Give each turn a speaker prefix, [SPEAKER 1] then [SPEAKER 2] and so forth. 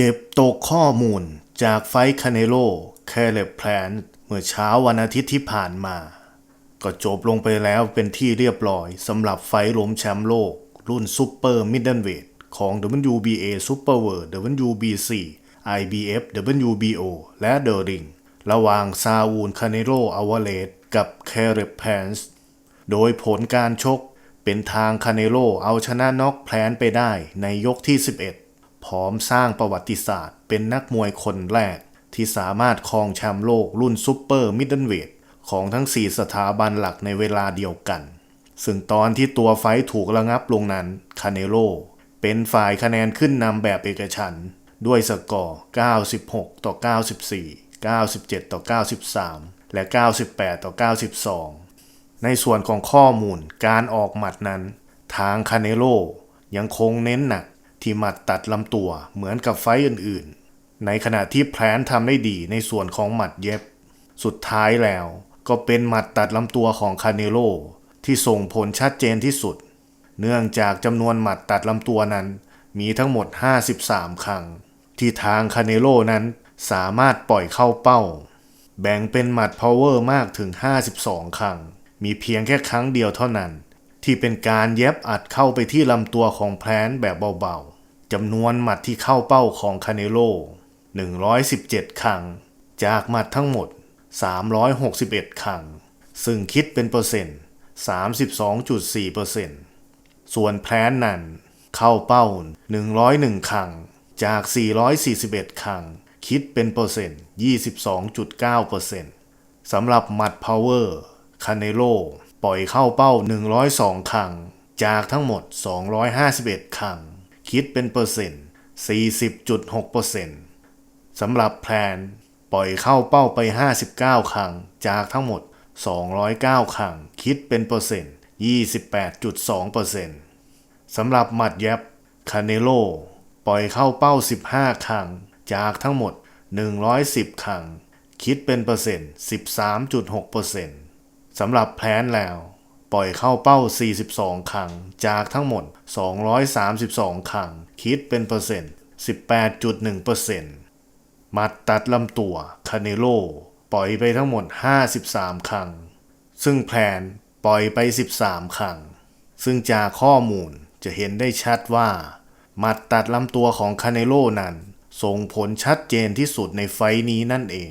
[SPEAKER 1] เก็บตกข้อมูลจากไฟคาเนโลแคเลบแพลนเมื่อเช้าวันอาทิตย์ที่ผ่านมา ก็จบลงไปแล้วเป็นที่เรียบร้อยสำหรับไฟท์ล้มแชมป์โลก รุ่นซูเปอร์มิดเดิลเวทของ WBA Super World WBC IBF WBO และเดอริงระหว่างซาอูลคาเนโลอาวาเลสกับแคเรบแพนส์โดยผลการชกเป็นทางคาเนโลเอาชนะน็อกแพลนไปได้ในยกที่ 11 พร้อมสร้างประวัติศาสตร์ เป็นนักมวยคนแรก ที่สามารถครองแชมป์โลกรุ่นซูเปอร์มิดเดิลเวทของทั้ง 4 สถาบันหลักในเวลาเดียวกัน ซึ่งตอนที่ตัวไฟถูกระงับลงนั้นคาเนโลเป็นฝ่ายคะแนนขึ้นนำแบบเอกฉันด้วยสกอร์ 96 ต่อ 94 97 ต่อ 93 และ 98 ต่อ 92 ในส่วนของข้อมูลการออกหมัดนั้น ทางคาเนโลยังคงเน้นหนัก ที่หมัดตัดลำตัวเหมือนกับไฟอื่นๆ ในขณะที่แพลนทำได้ดีในส่วนของหมัดเย็บ สุดท้ายแล้วก็เป็นหมัดตัดลำตัวของคาเนโลที่ส่งผลชัดเจนที่สุด เนื่องจากจำนวนหมัดตัดลำตัวนั้น มีทั้งหมด 53 ครั้ง ที่ทางคาเนโลนั้นสามารถปล่อยเข้าเป้า แบ่งเป็นหมัดพาวเวอร์มากถึง 52 ครั้ง มีเพียงแค่ครั้งเดียวเท่านั้น ที่เป็นการเย็บอัดเข้าไปที่ลำตัวของแพลนแบบเบาๆจำนวนหมัดที่เข้าเป้าของคาเนโล 117 ครั้ง จากหมัดทั้งหมด 361 ครั้ง ซึ่งคิดเป็นเปอร์เซ็นต์ 32.4%เปอร์เซ็นต์ส่วนแพลนนั้นเข้าเป้า 101 ครั้ง จาก 441 ครั้ง คิดเป็นเปอร์เซ็นต์ 22.9%สำหรับหมัดพาวเวอร์คาเนโล ปล่อยเข้าเป้า 102 ครั้ง จากทั้งหมด 251 ครั้ง คิดเป็นเปอร์เซ็นต์ 40.6%สำหรับแพลน ปล่อยเข้าเป้าไป 59 ครั้ง จากทั้งหมด 209 ครั้ง คิดเป็นเปอร์เซ็นต์ 28.2%สำหรับหมัดแยบคาเนโลปล่อยเข้าเป้า 15 ครั้ง จากทั้งหมด 110 ครั้ง คิดเป็นเปอร์เซ็นต์ 13.6% สำหรับแพลนแล้ว ปล่อยเข้าเป้า 42 ครั้ง จากทั้งหมด 232 ครั้ง คิดเป็นเปอร์เซ็นต์ 18.1%หมัดตัดลำตัว คาเนโล ปล่อยไปทั้งหมด 53 ครั้ง ซึ่งแพลนปล่อยไป 13 ครั้ง ซึ่งจากข้อมูลจะเห็นได้ชัดว่ามัดตัดลำตัวของคาเนโลนั้น ส่งผลชัดเจนที่สุดในไฟนี้นั่นเอง